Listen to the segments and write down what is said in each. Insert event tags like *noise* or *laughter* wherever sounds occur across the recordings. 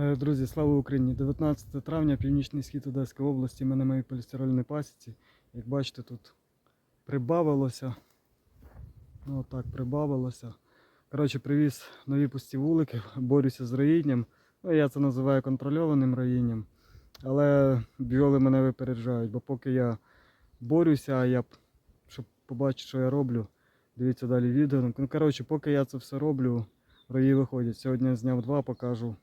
Е, Друзі, слава Україні! 19 травня, північний схід Одеської області. Ми на моїй полістирольній пасіці. Як бачите, тут прибавилося. Ну так, прибавилося. Коротше, привіз нові пусті вулики, борюся з роїнням. Ну, я це називаю контрольованим роїнням. Але бджоли мене випереджають, бо поки я борюся, я, щоб побачити, що я роблю, дивіться далі відео. Ну, коротше, поки я це все роблю, рої виходять. Сьогодні я зняв два, покажу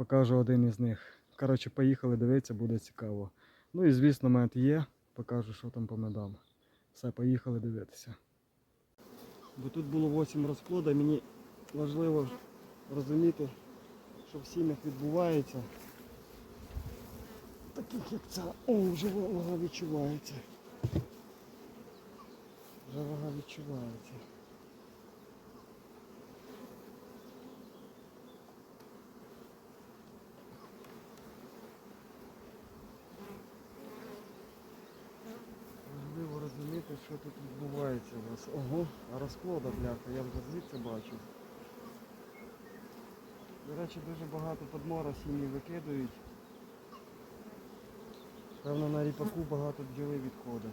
покажу один із них. Коротше, поїхали дивитися, буде цікаво. Ну і звісно, мед є, покажу, що там по медам. Все, поїхали дивитися. Бо тут було 8 розплода, мені важливо розуміти, що в сім'ях відбувається. Таких як ця. О, вже вага відчувається. Вже вага відчувається. Важливо розуміти, що тут відбувається у вас. Ого, а розплода, бляха, я вже звідси бачу. До речі, дуже багато подмора сім'ї викидують. Певно на ріпаку багато бджоли відходить.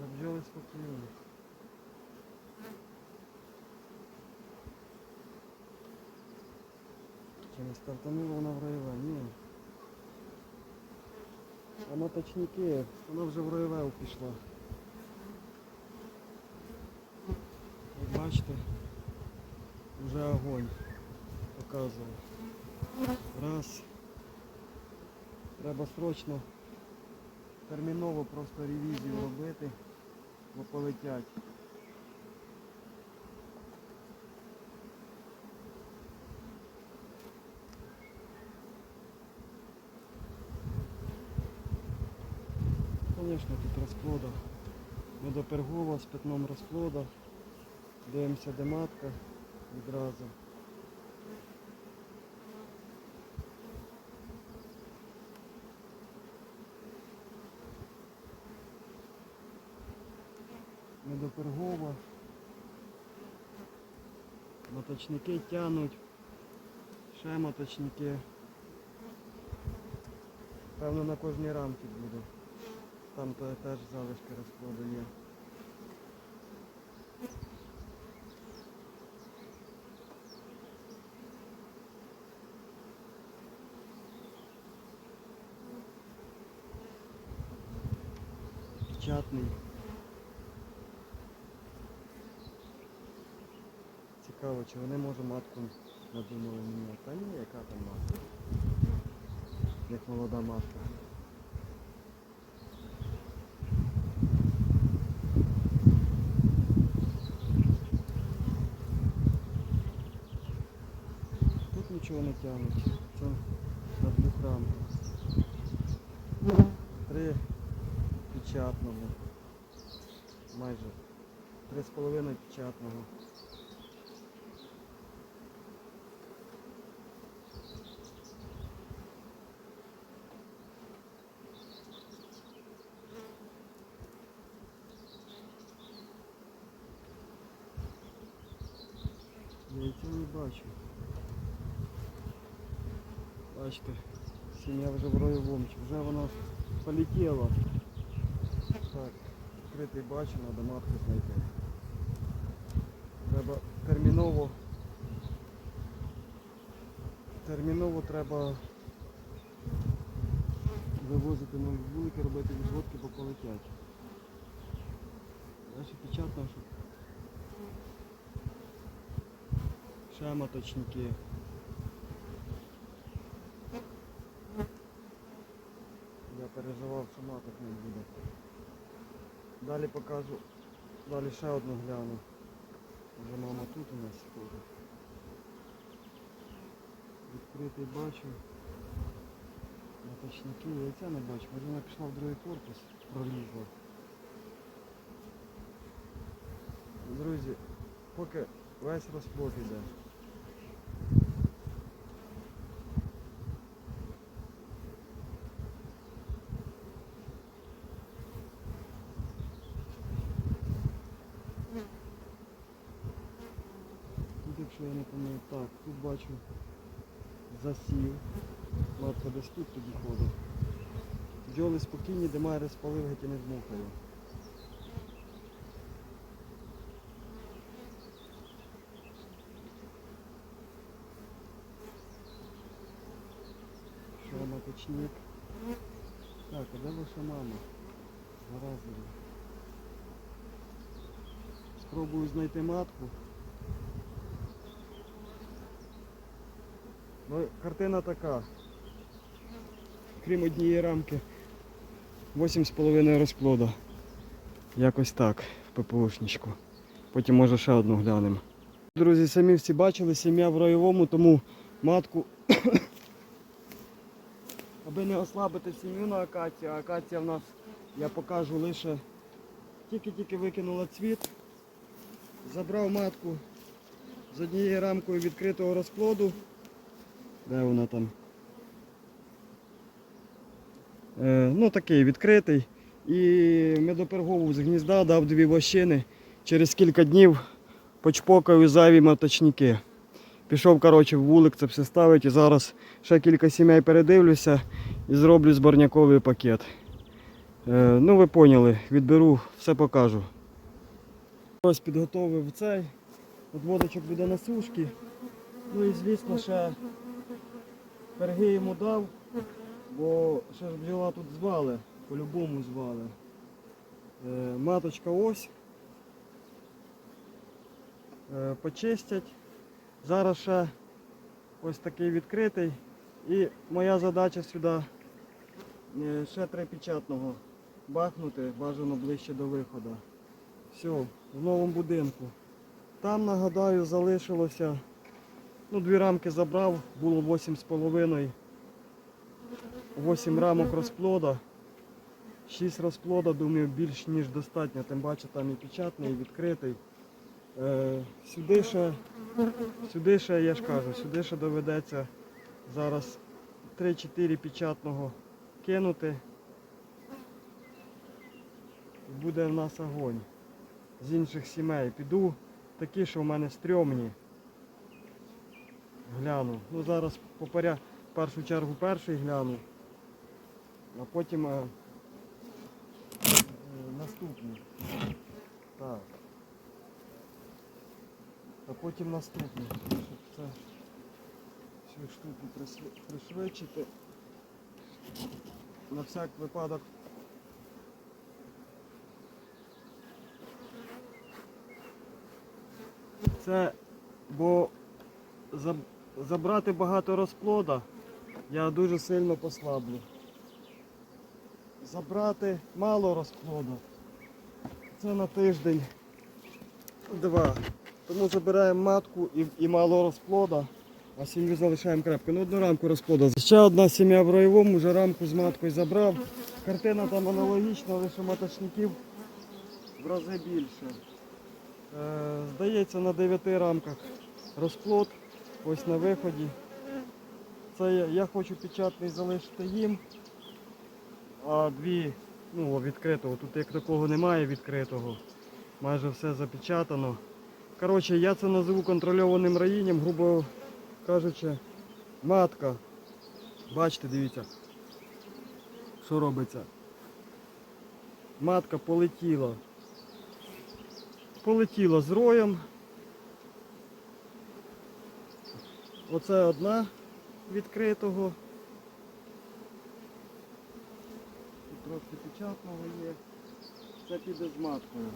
На бджоли спокійно. Не стартанула вона в роєве? Ні. А моточники, вона вже в роєве пішла. Як бачите, вже огонь показував. Раз. Треба срочно терміново просто ревізію робити, бо полетять. Звісно, тут розплода. Медопергова з пятном розплода. Дивимося, де матка відразу. Медопергова. Моточники тянуть. Ще моточники. Певно на кожній рамці буде. Там теж залишки розплоду є. Печатний. Цікаво, чи вони може матку надумали міняти. Та ні, яка там матка. Як молода матка. Нічого не тягнуть. Це на двох. Три печатного. Майже. Три з половиною печатного. Яйця не бачу. Бачите, сім'я вже в роєвому, вже вона полетіла. Так, відкритий бачу, треба матку знайти. Треба терміново. Терміново треба вивозити на вулики, робити відводки, бо полетять. Далі печатно, щоб ще переживав, що маток не буде. Далі покажу, далі ще одну гляну. Вже мама тут у нас ходить. Відкритий бачу. Моточники, яйця не бачу. Може вона пішла в другий корпус, пролізла. Друзі, поки весь розплод іде. що я не пам'ятаю. Так, тут бачу засів. Матка десь тут тоді ходить. Бджоли спокійні, демай розпалив, геть і не дмухає. Що маточник? Так, а де ваша мама? Заразили. Спробую знайти матку. Ну, картина така. Крім однієї рамки. 8,5 розплода. Якось так, в ППОшничку. Потім може ще одну глянемо. Друзі, самі всі бачили, сім'я в райовому, тому матку, *coughs* аби не ослабити сім'ю на акацію, а акація в нас, я покажу лише тільки-тільки викинула цвіт, забрав матку з однією рамкою відкритого розплоду. Де вона там? Е, ну такий відкритий. І медопергову з гнізда дав дві вощини. Через кілька днів почпокаю зайві маточники. Пішов коротше, в вулик це все ставить і зараз ще кілька сімей передивлюся і зроблю зборняковий пакет. Е, ну ви поняли, відберу, все покажу. Ось підготовив цей. Одводочок буде на сушки. Ну і звісно ще перги йому дав, бо ще ж бджола тут звали, по-любому звали. Е, маточка ось. Е, почистять. Зараз ще ось такий відкритий. І моя задача сюди е, ще три печатного бахнути, бажано ближче до виходу. Все, в новому будинку. Там, нагадаю, залишилося. Ну, дві рамки забрав, було 8,5. 8 рамок розплода. 6 розплода, думаю, більш ніж достатньо, тим паче там і печатний, і відкритий. Е, сюди ще, сюди ще, я ж кажу, сюди ще доведеться зараз 3-4 печатного кинути. Буде в нас огонь з інших сімей. Піду такі, що в мене стрьомні. Гляну. Ну зараз по поря... в першу чергу перший гляну, а потім е, е, наступний. Так. А потім наступний. Щоб це всю штуку пришвидшити. На всяк випадок. Це бо заб- забрати багато розплода я дуже сильно послаблю. Забрати мало розплоду. Це на тиждень два. Тому забираємо матку і, і мало розплода, а сім'ю залишаємо крепко. Ну одну рамку розплода. Ще одна сім'я в роєвому, вже рамку з маткою забрав. Картина там аналогічна, лише маточників в рази більше. Е, здається, на 9 рамках розплод, ось на виході. Це я, я хочу печатний залишити їм, а дві ну, відкритого. Тут як такого немає відкритого. Майже все запечатано. Коротше, я це називу контрольованим раїнням, грубо кажучи, матка. Бачите, дивіться, що робиться. Матка полетіла. Полетіла з роєм. Оце одна відкритого. Тут трошки печатного є. Це піде з маткою.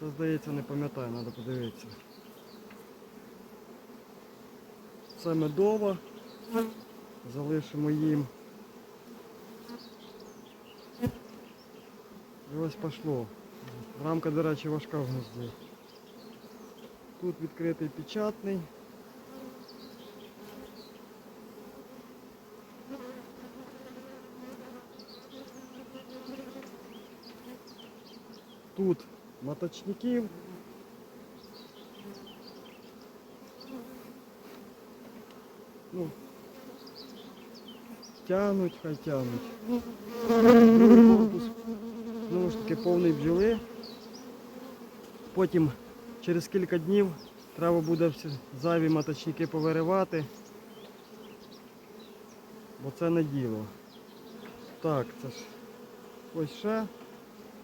Це здається не пам'ятаю, треба подивитися. Це медова. Залишимо їм. І ось пішло. Рамка, до речі, важка в гнізді. Тут відкритий печатний. Тут моточників. Ну, тянуть, хай тянуть. Знову ж таки повний бджоли. Потім через кілька днів Треба буде всі зайві маточники повиривати. Бо це не діло. Так, це ж ось ще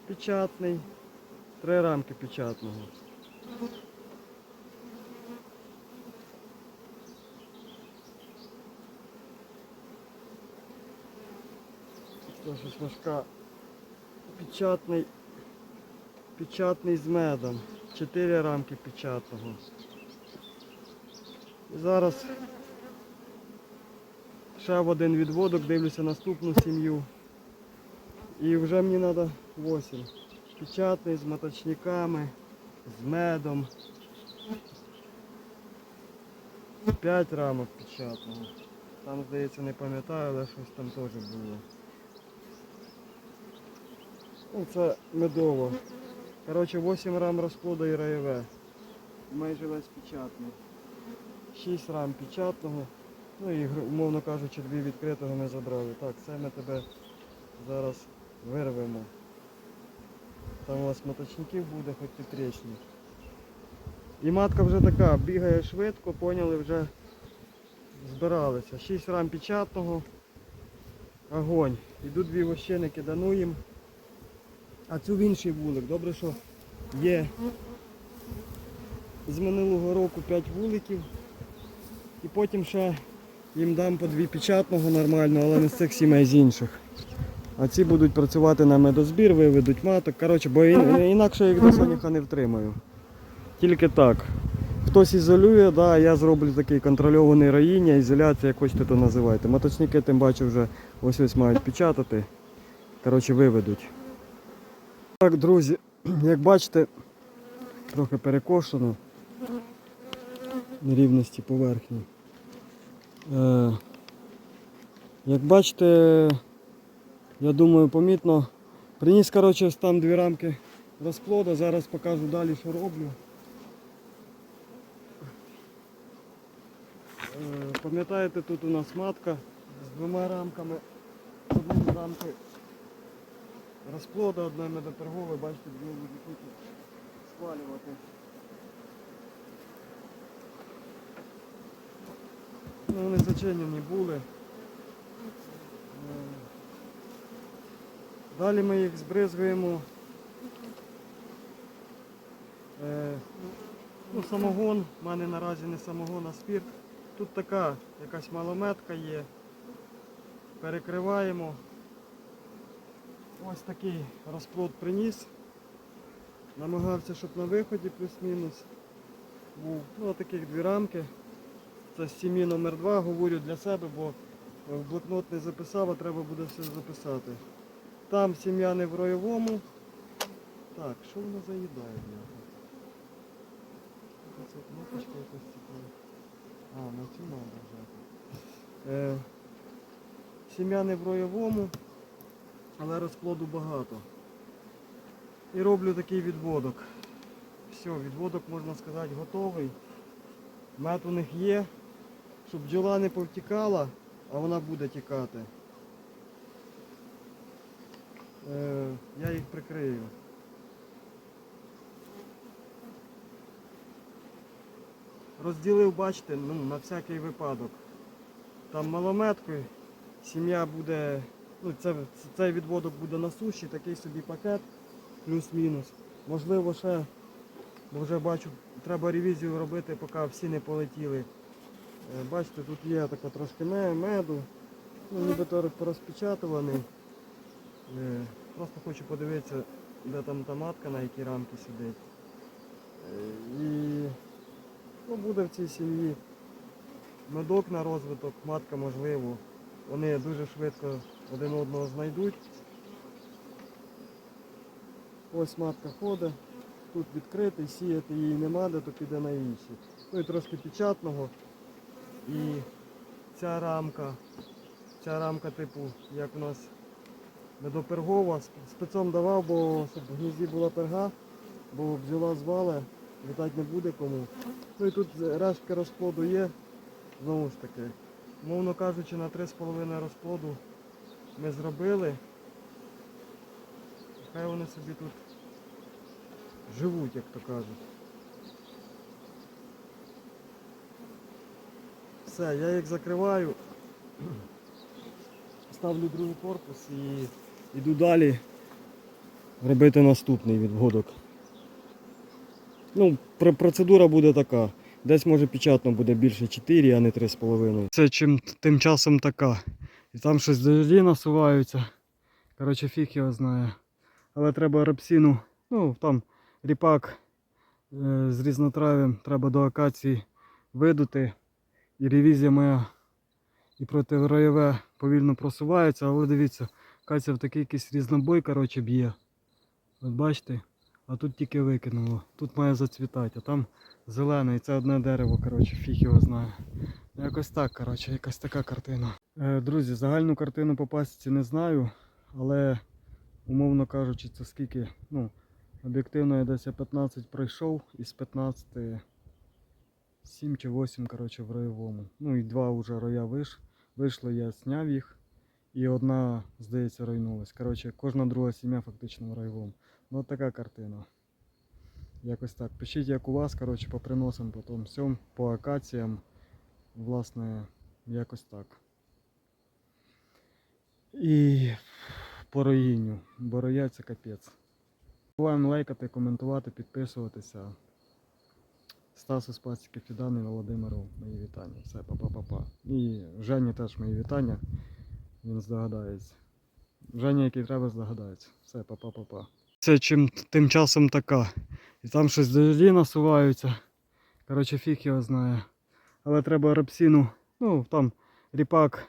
печатний. Три рамки печатного. Це щось важка. Печатний. Печатний з медом. Чотири рамки печатного. І зараз ще в один відводок, дивлюся наступну сім'ю. І вже мені треба 8. Печатний з моточниками, з медом. 5 рамок печатного. Там, здається, не пам'ятаю, але щось там теж було. Ну, це медово. Коротше, 8 рам розплоду і раєве. Майже весь печатний. 6 рам печатного. Ну і, умовно кажучи, дві відкритого ми забрали. Так, це ми тебе зараз вирвемо. Там у вас моточників буде, хоч і тресні. І матка вже така, бігає швидко, поняли, вже збиралися. 6 рам печатного. Огонь. Йдуть дві вощини, кидануємо. А цю в інший вулик. Добре, що є з минулого року 5 вуликів. І потім ще їм дам по дві печатного нормально, але не з цих сімей з інших. А ці будуть працювати на медозбір, виведуть маток. Коротше, бо інакше я їх до соняха не втримаю. Тільки так. Хтось ізолює, да, я зроблю такий контрольований роїння, ізоляція, як хочете то називайте. Моточники тим бачу вже ось ось мають печатати. Коротше, виведуть. Так, друзі, *clears throat* як бачите, трохи перекошено нерівності поверхні. Е, як бачите, я думаю, помітно. Приніс, коротше, там дві рамки розплоду. Зараз покажу далі, що роблю. Е, Пам'ятаєте, тут у нас матка з двома рамками. Одною рамкою розплоду, одна медоторгове, бачите, дві будуть спалювати. Ну, вони зачинені були. Далі ми їх збризгуємо. Е, Ну, самогон, в мене наразі не самогон, а спірт. Тут така якась малометка є. Перекриваємо. Ось такий розплод приніс. Намагався, щоб на виході плюс-мінус був. Ну, таких дві рамки. Це сім'ї номер 2 говорю для себе, бо в блокнот не записав, а треба буде все записати. Там сім'я не в роєвому. Так, що воно заїдає? бляха? Це кнопочка якась цікава. А, на цю треба взяти. Е, сім'я не в роєвому, але розплоду багато. І роблю такий відводок. Все, відводок, можна сказати, готовий. Мед у них є, щоб бджола не повтікала, а вона буде тікати. Е, я їх прикрию. Розділив, бачите, ну, на всякий випадок. Там малометкою, сім'я буде, ну, це, цей відводок буде на суші, такий собі пакет, плюс-мінус. Можливо, ще, бо вже бачу, треба ревізію робити, поки всі не полетіли. Е, Бачите, тут є така трошки меду, ну, нібито порозпечатуваний. Е, Просто хочу подивитися, де там та матка, на якій рамки сидить. Е, І ну, буде в цій сім'ї медок на розвиток, матка можливо. Вони дуже швидко один одного знайдуть. Ось матка ходить, тут відкритий, сіяти її нема, де то піде на інші. Ну і трошки печатного. І ця рамка, ця рамка типу, як у нас медопергова, спецом давав, бо щоб в гнізді була перга, бо бджола звала, літати не буде кому. Ну і тут рештки розплоду є, знову ж таки. Мовно кажучи, на 3,5 розплоду ми зробили. Хай вони собі тут живуть, як то кажуть. Все, я їх закриваю. *clears throat* Ставлю другий корпус і йду далі робити наступний відводок. Ну, пр- процедура буде така. Десь може печатно буде більше 4, а не 3,5. Це чим тим часом така. І там щось дожді насуваються. Коротше, фіг його знає. Але треба рапсіну, ну там ріпак е, з різнотрав'ям треба до акації видути. І ревізія моя і протироєве повільно просувається, але дивіться, акація в такий якийсь різнобой коротше, б'є. От бачите? А тут тільки викинуло. Тут має зацвітати, а там зелене, і це одне дерево, коротше, фіг його знає. Якось так, коротше, якась така картина. Е, друзі, загальну картину по пасіці не знаю, але умовно кажучи, це скільки, ну, об'єктивно я десь 15 пройшов, із 15 7 чи 8, коротше, в роєвому. Ну і два вже роя виш. Вийшло, я зняв їх. І одна, здається, ройнулась. Коротше, кожна друга сім'я фактично в роєвому. Ну от така картина. Якось так. Пишіть, як у вас, коротше, по приносам, по тому всьому, по акаціям. Власне, якось так. І по роїнню. Бо роя це капець. Буваємо лайкати, коментувати, підписуватися. Стасу з пасіки Фідан і Володимиру мої вітання. Все, па-па-па-па. І Жені теж мої вітання. Він здогадається. Женя, який треба, здогадається. Все, па-па-па-па. Це чим тим часом така. І там щось дожді насуваються. Коротше, фіг його знає. Але треба рапсіну, ну там ріпак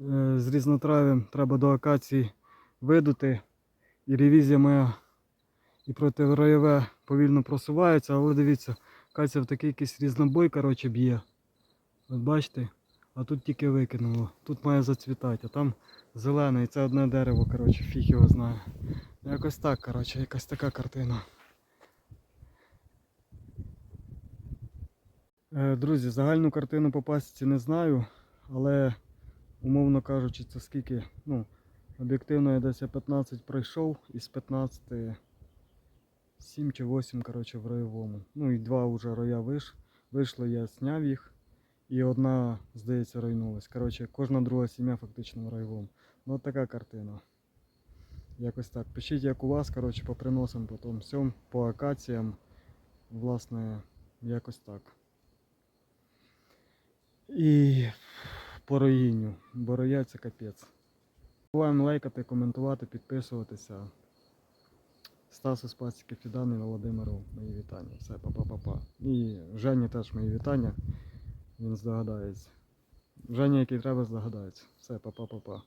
е, з різнотрав'ям треба до акації видути. І ревізія моя і протироєве повільно просувається, але дивіться, акація в такий якийсь різнобой коротше, б'є. От бачите? А тут тільки викинуло. Тут має зацвітати, а там зелене, і це одне дерево, коротше, фіг його знає. Якось так, коротше, якась така картина. Е, Друзі, загальну картину по пасіці не знаю, але умовно кажучи, це скільки, ну, об'єктивно я десь я 15 пройшов, із 15 7 чи 8, коротше, в роєвому. Ну і два вже роя виш. Вийшло, я зняв їх. І одна, здається, ройнулась. Коротше, кожна друга сім'я фактично в роєвому. Ну от така картина. Якось так. Пишіть, як у вас, коротше, по приносам, по тому всьому, по акаціям. Власне, якось так. І по роїнню. Бо роя капець. Буваємо лайкати, коментувати, підписуватися. Стасу з пасіки Фідан і Володимиру мої вітання. Все, па-па-па-па. І Жені теж мої вітання. Він здогадається. Вже ніякий треба, здогадається. Все, па-па-па-па.